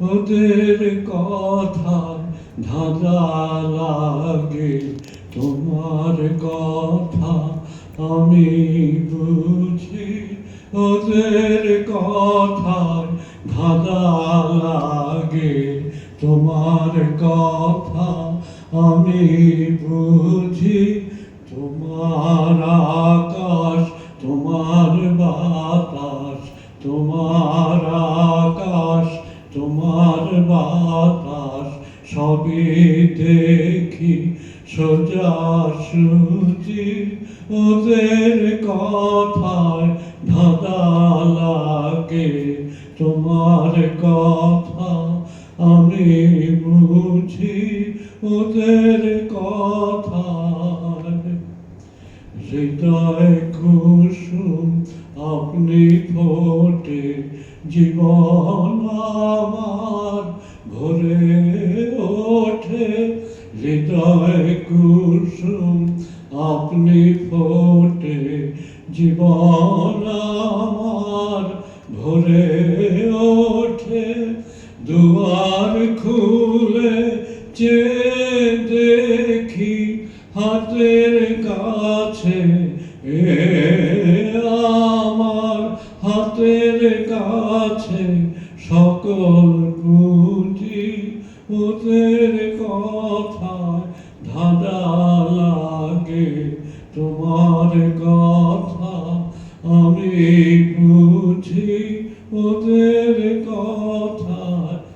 ওদের কথা ধাঁধা লাগে, তোমার কথা আমি বুঝি। ওদের কথা ধাঁধা লাগে, তোমার কথা আমি বুঝি। তোমার আকাশ, তোমার বাতাস, তোমার আকাশ, তোমার বাতাস, সবই দেখি সোজা সুজি ওদের কথায় ধাঁধা লাগে, তোমার কথা আমি বুঝি। ওদের কথায় হৃদয় কুসুম আপনি ফোটে জীবন আমার ভরে ওঠে। হৃদয় কুসুম আপনি ফোটে জীবন আমার ভরে ওঠে। দুয়ার খুলে যে দেখি তোমাদের কাছে আমার হাতের কাছে সকল পুঁজি ওদের কথায় ধাঁধা লাগে। তোমার কথা আমি বুঝি ওদের কথায়।